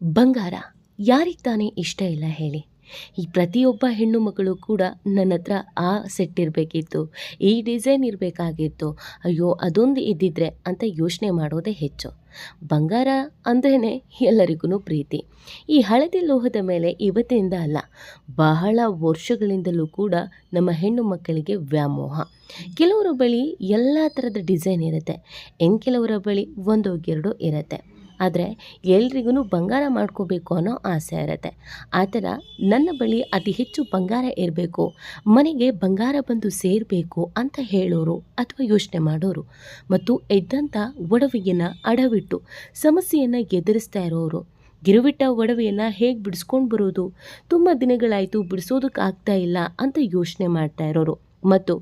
ಬಂಗಾರ, ಯಾರಿಗೆ ತಾನೇ ಇಷ್ಟ ಇಲ್ಲ ಹೇಳಿ. ಈ ಪ್ರತಿಯೊಬ್ಬ ಹೆಣ್ಣು ಮಗಳು ಕೂಡ ನನ್ನ ಹತ್ರ ಆ ಸೆಟ್ ಇರಬೇಕಿತ್ತು, ಈ ಡಿಸೈನ್ ಇರಬೇಕಾಗಿತ್ತು, ಅಯ್ಯೋ ಅದೊಂದು ಇದ್ದಿದ್ರೆ ಅಂತ ಯೋಚನೆ ಮಾಡೋದೇ ಹೆಚ್ಚು. ಬಂಗಾರ ಅಂದ್ರೇ ಎಲ್ಲರಿಗೂ ಪ್ರೀತಿ. ಈ ಹಳದಿ ಲೋಹದ ಮೇಲೆ ಇವತ್ತಿನಿಂದ ಅಲ್ಲ, ಬಹಳ ವರ್ಷಗಳಿಂದಲೂ ಕೂಡ ನಮ್ಮ ಹೆಣ್ಣು ಮಕ್ಕಳಿಗೆ ವ್ಯಾಮೋಹ. ಕೆಲವರ ಬಳಿ ಎಲ್ಲ ಥರದ ಡಿಸೈನ್ ಇರುತ್ತೆ ಇನ್ನು ಕೆಲವರ ಬಳಿ ಒಂದೋಗೆರಡು ಇರುತ್ತೆ. ಆದರೆ ಎಲ್ರಿಗೂ ಬಂಗಾರ ಮಾಡ್ಕೋಬೇಕು ಅನ್ನೋ ಆಸೆ ಇರುತ್ತೆ. ಆ ಥರ ನನ್ನ ಬಳಿ ಅತಿ ಹೆಚ್ಚು ಬಂಗಾರ ಇರಬೇಕು, ಮನೆಗೆ ಬಂಗಾರ ಬಂದು ಸೇರಬೇಕು ಅಂತ ಹೇಳೋರು ಅಥವಾ ಯೋಚನೆ ಮಾಡೋರು ಮತ್ತು ಇದ್ದಂಥ ಒಡವೆಯನ್ನು ಅಡವಿಟ್ಟು ಸಮಸ್ಯೆಯನ್ನು ಎದುರಿಸ್ತಾ ಇರೋರು. ಗಿರುವಿಟ್ಟ ಒಡವೆಯನ್ನು ಹೇಗೆ ಬಿಡಿಸ್ಕೊಂಡು ಬರೋದು, ತುಂಬ ದಿನಗಳಾಯಿತು ಬಿಡಿಸೋದಕ್ಕಾಗ್ತಾ ಇಲ್ಲ ಅಂತ ಯೋಚನೆ ಮಾಡ್ತಾ ಇರೋರು. ಮತ್ತು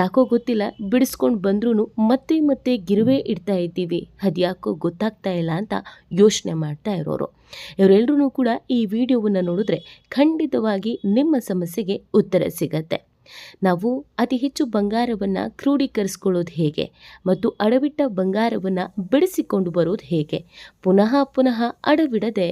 ಯಾಕೋ ಗೊತ್ತಿಲ್ಲ, ಬಿಡಿಸ್ಕೊಂಡು ಬಂದ್ರೂ ಮತ್ತೆ ಮತ್ತೆ ಗಿರುವೆ ಇಡ್ತಾ ಇದ್ದೀವಿ. ಅದ್ಯಾಕೋ ಗೊತ್ತಾಗ್ತಾ ಇಲ್ಲ ಅಂತ ಯೋಚನೆ ಮಾಡ್ತಾ ಇರೋರು. ಇವರೆಲ್ಲರೂ ಕೂಡ ಈ ವಿಡಿಯೋವನ್ನು ನೋಡಿದ್ರೆ ಖಂಡಿತವಾಗಿ ನಿಮ್ಮ ಸಮಸ್ಯೆಗೆ ಉತ್ತರ ಸಿಗತ್ತೆ. ನಾವು ಅತಿ ಹೆಚ್ಚು ಬಂಗಾರವನ್ನು ಕ್ರೋಢೀಕರಿಸ್ಕೊಳ್ಳೋದು ಹೇಗೆ ಮತ್ತು ಅಡವಿಟ್ಟ ಬಂಗಾರವನ್ನು ಬಿಡಿಸಿಕೊಂಡು ಬರೋದು ಹೇಗೆ? ಪುನಃ ಪುನಃ ಅಡವಿಡದೆ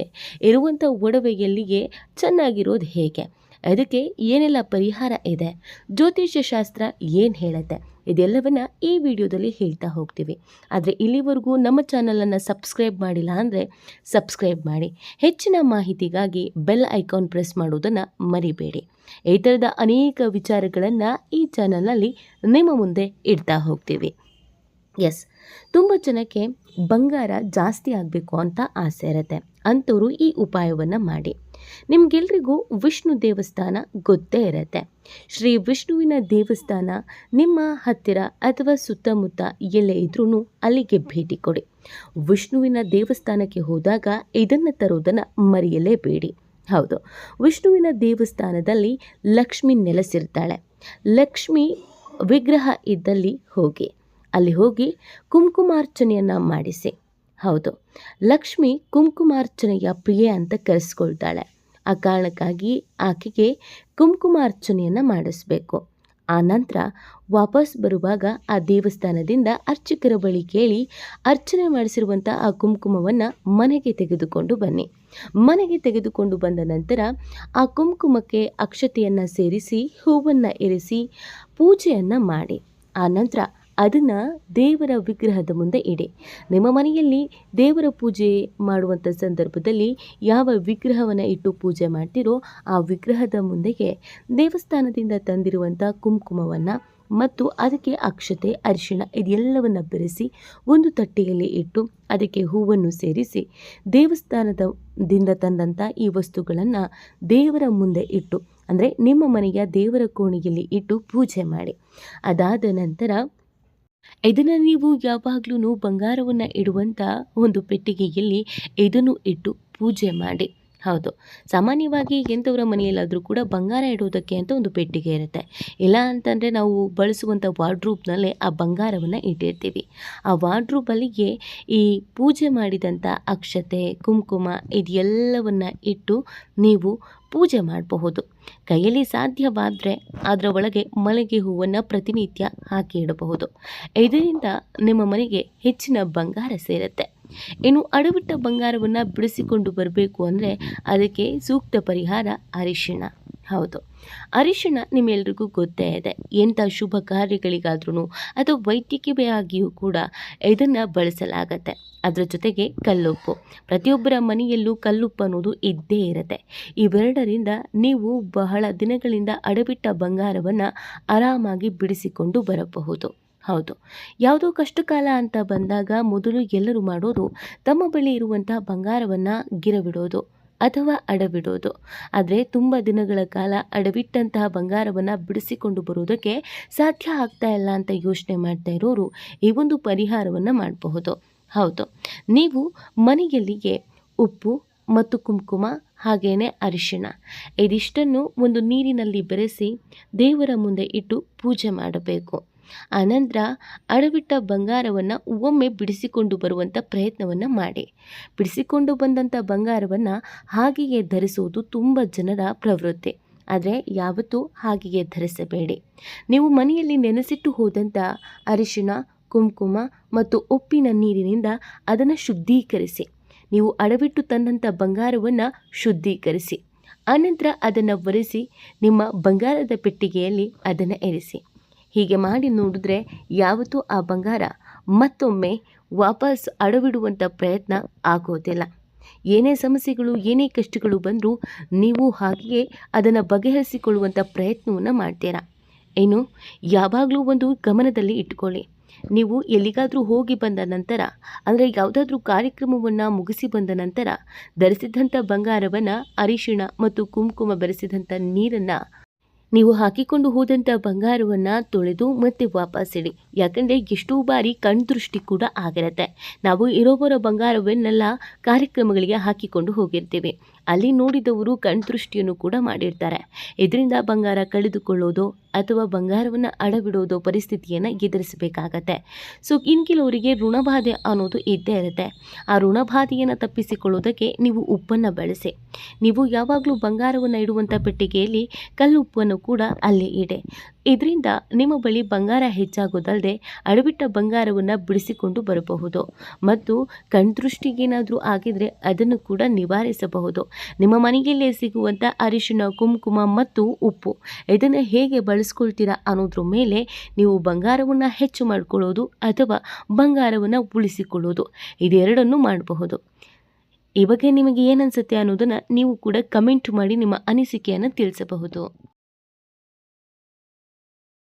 ಇರುವಂಥ ಒಡವೆಯಲ್ಲಿಯೇ ಚೆನ್ನಾಗಿರೋದು ಹೇಗೆ? ಅದಕ್ಕೆ ಏನೆಲ್ಲ ಪರಿಹಾರ ಇದೆ? ಜ್ಯೋತಿಷ್ಯ ಶಾಸ್ತ್ರ ಏನು ಹೇಳುತ್ತೆ? ಇದೆಲ್ಲವನ್ನು ಈ ವಿಡಿಯೋದಲ್ಲಿ ಹೇಳ್ತಾ ಹೋಗ್ತೀವಿ. ಆದರೆ ಇಲ್ಲಿವರೆಗೂ ನಮ್ಮ ಚಾನಲನ್ನು ಸಬ್ಸ್ಕ್ರೈಬ್ ಮಾಡಿಲ್ಲ ಅಂದರೆ ಸಬ್ಸ್ಕ್ರೈಬ್ ಮಾಡಿ. ಹೆಚ್ಚಿನ ಮಾಹಿತಿಗಾಗಿ ಬೆಲ್ ಐಕಾನ್ ಪ್ರೆಸ್ ಮಾಡೋದನ್ನು ಮರಿಬೇಡಿ. ಈ ಥರದ ಅನೇಕ ವಿಚಾರಗಳನ್ನು ಈ ಚಾನಲ್ನಲ್ಲಿ ನಿಮ್ಮ ಮುಂದೆ ಇಡ್ತಾ ಹೋಗ್ತೀವಿ. ಎಸ್, ತುಂಬ ಜನಕ್ಕೆ ಬಂಗಾರ ಜಾಸ್ತಿ ಆಗಬೇಕು ಅಂತ ಆಸೆ ಇರುತ್ತೆ. ಅಂಥವರು ಈ ಉಪಾಯವನ್ನು ಮಾಡಿ. ನಿಮಗೆಲ್ರಿಗೂ ವಿಷ್ಣು ದೇವಸ್ಥಾನ ಗೊತ್ತೇ ಇರುತ್ತೆ. ಶ್ರೀ ವಿಷ್ಣುವಿನ ದೇವಸ್ಥಾನ ನಿಮ್ಮ ಹತ್ತಿರ ಅಥವಾ ಸುತ್ತಮುತ್ತ ಎಲ್ಲೇ ಇದ್ರೂ ಅಲ್ಲಿಗೆ ಭೇಟಿ ಕೊಡಿ. ವಿಷ್ಣುವಿನ ದೇವಸ್ಥಾನಕ್ಕೆ ಹೋದಾಗ ಇದನ್ನು ತರೋದನ್ನು ಮರೆಯಲೇಬೇಡಿ. ಹೌದು, ವಿಷ್ಣುವಿನ ದೇವಸ್ಥಾನದಲ್ಲಿ ಲಕ್ಷ್ಮಿ ನೆಲೆಸಿರ್ತಾಳೆ. ಲಕ್ಷ್ಮಿ ವಿಗ್ರಹ ಇದ್ದಲ್ಲಿ ಹೋಗಿ, ಅಲ್ಲಿ ಹೋಗಿ ಕುಂಕುಮಾರ್ಚನೆಯನ್ನು ಮಾಡಿಸಿ. ಹೌದು, ಲಕ್ಷ್ಮಿ ಕುಂಕುಮಾರ್ಚನೆಯ ಪ್ರಿಯೆ ಅಂತ ಕರೆಸ್ಕೊಳ್ತಾಳೆ. ಆ ಕಾರಣಕ್ಕಾಗಿ ಆಕೆಗೆ ಕುಂಕುಮಾರ್ಚನೆಯನ್ನು ಮಾಡಿಸ್ಬೇಕು. ಆ ನಂತರ ವಾಪಸ್ ಬರುವಾಗ ಆ ದೇವಸ್ಥಾನದಿಂದ ಅರ್ಚಕರ ಬಳಿ ಕೇಳಿ ಅರ್ಚನೆ ಮಾಡಿಸಿರುವಂಥ ಆ ಕುಂಕುಮವನ್ನು ಮನೆಗೆ ತೆಗೆದುಕೊಂಡು ಬನ್ನಿ. ಮನೆಗೆ ತೆಗೆದುಕೊಂಡು ಬಂದ ನಂತರ ಆ ಕುಂಕುಮಕ್ಕೆ ಅಕ್ಷತೆಯನ್ನು ಸೇರಿಸಿ ಹೂವನ್ನು ಇರಿಸಿ ಪೂಜೆಯನ್ನು ಮಾಡಿ. ಆ ನಂತರ ಅದನ್ನು ದೇವರ ವಿಗ್ರಹದ ಮುಂದೆ ಇಡಿ. ನಿಮ್ಮ ಮನೆಯಲ್ಲಿ ದೇವರ ಪೂಜೆ ಮಾಡುವಂಥ ಸಂದರ್ಭದಲ್ಲಿ ಯಾವ ವಿಗ್ರಹವನ್ನು ಇಟ್ಟು ಪೂಜೆ ಮಾಡ್ತೀರೋ ಆ ವಿಗ್ರಹದ ಮುಂದೆಗೆ ದೇವಸ್ಥಾನದಿಂದ ತಂದಿರುವಂಥ ಕುಂಕುಮವನ್ನು ಮತ್ತು ಅದಕ್ಕೆ ಅಕ್ಷತೆ, ಅರಿಶಿಣ ಇದೆಲ್ಲವನ್ನು ಬೆರೆಸಿ ಒಂದು ತಟ್ಟೆಯಲ್ಲಿ ಇಟ್ಟು ಅದಕ್ಕೆ ಹೂವನ್ನು ಸೇರಿಸಿ ದೇವಸ್ಥಾನದಿಂದ ತಂದಂಥ ಈ ವಸ್ತುಗಳನ್ನು ದೇವರ ಮುಂದೆ ಇಟ್ಟು, ಅಂದರೆ ನಿಮ್ಮ ಮನೆಯ ದೇವರ ಕೋಣೆಯಲ್ಲಿ ಇಟ್ಟು ಪೂಜೆ ಮಾಡಿ. ಅದಾದ ನಂತರ ಇದನ್ನು ನೀವು ಯಾವಾಗಲೂ ಬಂಗಾರವನ್ನು ಇಡುವಂಥ ಒಂದು ಪೆಟ್ಟಿಗೆಯಲ್ಲಿ ಇದನ್ನು ಇಟ್ಟು ಪೂಜೆ ಮಾಡಿ. ಹೌದು. ಸಾಮಾನ್ಯವಾಗಿ ಎಂಥವರ ಮನೆಯಲ್ಲಾದರೂ ಕೂಡ ಬಂಗಾರ ಇಡುವುದಕ್ಕೆ ಅಂತ ಒಂದು ಪೆಟ್ಟಿಗೆ ಇರುತ್ತೆ. ಇಲ್ಲ ಅಂತಂದರೆ ನಾವು ಬಳಸುವಂಥ ವಾರ್ಡ್ರೂಬ್ನಲ್ಲೇ ಆ ಬಂಗಾರವನ್ನು ಇಟ್ಟಿರ್ತೀವಿ. ಆ ವಾರ್ಡ್ರೂಬಲ್ಲಿಗೆ ಈ ಪೂಜೆ ಮಾಡಿದಂಥ ಅಕ್ಷತೆ, ಕುಂಕುಮ ಇದೆಲ್ಲವನ್ನು ಇಟ್ಟು ನೀವು ಪೂಜೆ ಮಾಡಬಹುದು. ಕೈಯಲ್ಲಿ ಸಾಧ್ಯವಾದರೆ ಅದರ ಒಳಗೆ ಮಲ್ಲಿಗೆ ಹೂವನ್ನು ಪ್ರತಿನಿತ್ಯ ಹಾಕಿ ಇಡಬಹುದು. ಇದರಿಂದ ನಿಮ್ಮ ಮನೆಗೆ ಹೆಚ್ಚಿನ ಬಂಗಾರ ಸೇರುತ್ತೆ. ಇನ್ನು ಅಡವಿಟ್ಟ ಬಂಗಾರವನ್ನು ಬಿಡಿಸಿಕೊಂಡು ಬರಬೇಕು ಅಂದರೆ ಅದಕ್ಕೆ ಸೂಕ್ತ ಪರಿಹಾರ ಅರಿಶಿಣ. ಹೌದು. ಅರಿಶಿಣ ನಿಮ್ಮೆಲ್ರಿಗೂ ಗೊತ್ತೇ ಇದೆ. ಎಂಥ ಶುಭ ಕಾರ್ಯಗಳಿಗಾದ್ರೂ ಅಥವಾ ವೈದ್ಯಕೀಯವಾಗಿಯೂ ಕೂಡ ಇದನ್ನು ಬಳಸಲಾಗತ್ತೆ. ಅದರ ಜೊತೆಗೆ ಕಲ್ಲುಪ್ಪು. ಪ್ರತಿಯೊಬ್ಬರ ಮನೆಯಲ್ಲೂ ಕಲ್ಲುಪ್ಪು ಅನ್ನೋದು ಇದ್ದೇ ಇರುತ್ತೆ. ಇವೆರಡರಿಂದ ನೀವು ಬಹಳ ದಿನಗಳಿಂದ ಅಡಬಿಟ್ಟ ಬಂಗಾರವನ್ನು ಆರಾಮಾಗಿ ಬಿಡಿಸಿಕೊಂಡು ಬರಬಹುದು. ಹೌದು. ಯಾವುದೋ ಕಷ್ಟಕಾಲ ಅಂತ ಬಂದಾಗ ಮೊದಲು ಎಲ್ಲರೂ ಮಾಡೋದು ತಮ್ಮ ಬಳಿ ಇರುವಂತಹ ಬಂಗಾರವನ್ನು ಗಿರವಿಡೋದು ಅಥವಾ ಅಡವಿಡೋದು. ಆದರೆ ತುಂಬ ದಿನಗಳ ಕಾಲ ಅಡವಿಟ್ಟಂತಹ ಬಂಗಾರವನ್ನು ಬಿಡಿಸಿಕೊಂಡು ಬರೋದಕ್ಕೆ ಸಾಧ್ಯ ಆಗ್ತಾ ಇಲ್ಲ ಅಂತ ಯೋಚನೆ ಮಾಡ್ತಾ ಇರೋರು ಈ ಒಂದು ಪರಿಹಾರವನ್ನು ಮಾಡಬಹುದು. ಹೌದು. ನೀವು ಮನೆಯಲ್ಲಿಗೆ ಉಪ್ಪು ಮತ್ತು ಕುಂಕುಮ ಹಾಗೆಯೇ ಅರಿಶಿಣ ಇದಿಷ್ಟನ್ನು ಒಂದು ನೀರಿನಲ್ಲಿ ಬೆರೆಸಿ ದೇವರ ಮುಂದೆ ಇಟ್ಟು ಪೂಜೆ ಮಾಡಬೇಕು. ಆನಂತರ ಅಡವಿಟ್ಟ ಬಂಗಾರವನ್ನು ಒಮ್ಮೆ ಬಿಡಿಸಿಕೊಂಡು ಬರುವಂಥ ಪ್ರಯತ್ನವನ್ನು ಮಾಡಿ. ಬಿಡಿಸಿಕೊಂಡು ಬಂದಂಥ ಬಂಗಾರವನ್ನು ಹಾಗೆಯೇ ಧರಿಸುವುದು ತುಂಬ ಜನರ ಪ್ರವೃತ್ತಿ. ಆದರೆ ಯಾವತ್ತೂ ಹಾಗೆಯೇ ಧರಿಸಬೇಡಿ. ನೀವು ಮನೆಯಲ್ಲಿ ನೆನೆಸಿಟ್ಟು ಹೋದಂಥ ಅರಿಶಿನ ಕುಂಕುಮ ಮತ್ತು ಉಪ್ಪಿನ ನೀರಿನಿಂದ ಅದನ್ನು ಶುದ್ಧೀಕರಿಸಿ. ನೀವು ಅಡವಿಟ್ಟು ತಂದಂಥ ಬಂಗಾರವನ್ನು ಶುದ್ಧೀಕರಿಸಿ. ಆನಂತರ ಅದನ್ನು ಒರೆಸಿ ನಿಮ್ಮ ಬಂಗಾರದ ಪೆಟ್ಟಿಗೆಯಲ್ಲಿ ಅದನ್ನು ಇರಿಸಿ. ಹೀಗೆ ಮಾಡಿ ನೋಡಿದ್ರೆ ಯಾವತ್ತೂ ಆ ಬಂಗಾರ ಮತ್ತೊಮ್ಮೆ ವಾಪಸ್ ಅಡವಿಡುವಂಥ ಪ್ರಯತ್ನ ಆಗೋದಿಲ್ಲ. ಏನೇ ಸಮಸ್ಯೆಗಳು, ಏನೇ ಕಷ್ಟಗಳು ಬಂದರೂ ನೀವು ಹಾಗೆಯೇ ಅದನ್ನು ಬಗೆಹರಿಸಿಕೊಳ್ಳುವಂಥ ಪ್ರಯತ್ನವನ್ನು ಮಾಡ್ತೀರಾ? ಏನು, ಯಾವಾಗಲೂ ಒಂದು ಗಮನದಲ್ಲಿ ಇಟ್ಕೊಳ್ಳಿ. ನೀವು ಎಲ್ಲಿಗಾದರೂ ಹೋಗಿ ಬಂದ ನಂತರ, ಅಂದರೆ ಯಾವುದಾದ್ರೂ ಕಾರ್ಯಕ್ರಮವನ್ನು ಮುಗಿಸಿ ಬಂದ ನಂತರ ಧರಿಸಿದಂಥ ಬಂಗಾರವನ್ನು ಅರಿಶಿಣ ಮತ್ತು ಕುಂಕುಮ ಬೆರೆಸಿದಂಥ ನೀರನ್ನು ನೀವು ಹಾಕಿಕೊಂಡು ಹೋದಂಥ ಬಂಗಾರವನ್ನು ತೊಳೆದು ಮತ್ತೆ ವಾಪಸ್ಸಿಡಿ ಯಾಕಂದರೆ ಎಷ್ಟೋ ಬಾರಿ ಕಣ್ದೃಷ್ಟಿ ಕೂಡ ಆಗಿರುತ್ತೆ. ನಾವು ಇರೋಬರ ಬಂಗಾರವನ್ನೆಲ್ಲ ಕಾರ್ಯಕ್ರಮಗಳಿಗೆ ಹಾಕಿಕೊಂಡು ಹೋಗಿರ್ತೀವಿ. ಅಲ್ಲಿ ನೋಡಿದವರು ಕಣ್ದೃಷ್ಟಿಯನ್ನು ಕೂಡ ಮಾಡಿರ್ತಾರೆ. ಇದರಿಂದ ಬಂಗಾರ ಕಳೆದುಕೊಳ್ಳೋದು ಅಥವಾ ಬಂಗಾರವನ್ನು ಅಡಬಿಡೋದು ಪರಿಸ್ಥಿತಿಯನ್ನು ಎದುರಿಸಬೇಕಾಗತ್ತೆ. ಸೊ ಇನ್ನು ಕೆಲವರಿಗೆ ಋಣಬಾಧೆ ಅನ್ನೋದು ಇದ್ದೇ ಇರುತ್ತೆ. ಆ ಋಣಬಾಧೆಯನ್ನು ತಪ್ಪಿಸಿಕೊಳ್ಳೋದಕ್ಕೆ ನೀವು ಉಪ್ಪನ್ನು ಬಳಸಿ. ನೀವು ಯಾವಾಗಲೂ ಬಂಗಾರವನ್ನು ಇಡುವಂಥ ಪೆಟ್ಟಿಗೆಯಲ್ಲಿ ಕಲ್ಲುಪ್ಪನ್ನು ಕೂಡ ಅಲ್ಲಿ ಇಡೆ. ಇದರಿಂದ ನಿಮ್ಮ ಬಳಿ ಬಂಗಾರ ಹೆಚ್ಚಾಗೋದಲ್ಲದೆ ಅಡವಿಟ್ಟ ಬಂಗಾರವನ್ನು ಬಿಡಿಸಿಕೊಂಡು ಬರಬಹುದು. ಮತ್ತು ಕಣ್ದೃಷ್ಟಿಗೇನಾದರೂ ಆಗಿದ್ರೆ ಅದನ್ನು ಕೂಡ ನಿವಾರಿಸಬಹುದು. ನಿಮ್ಮ ಮನೆಯಲ್ಲೇ ಸಿಗುವಂಥ ಅರಿಶಿನ ಕುಂಕುಮ ಮತ್ತು ಉಪ್ಪು ಇದನ್ನು ಹೇಗೆ ಬಳಸ್ಕೊಳ್ತೀರಾ ಅನ್ನೋದ್ರ ಮೇಲೆ ನೀವು ಬಂಗಾರವನ್ನು ಹೆಚ್ಚು ಮಾಡಿಕೊಳ್ಳೋದು ಅಥವಾ ಬಂಗಾರವನ್ನು ಉಳಿಸಿಕೊಳ್ಳೋದು. ಇದೆರಡನ್ನೂ ಮಾಡಬಹುದು. ಈ ನಿಮಗೆ ಏನನ್ಸುತ್ತೆ ಅನ್ನೋದನ್ನು ನೀವು ಕೂಡ ಕಮೆಂಟ್ ಮಾಡಿ ನಿಮ್ಮ ಅನಿಸಿಕೆಯನ್ನು ತಿಳಿಸಬಹುದು.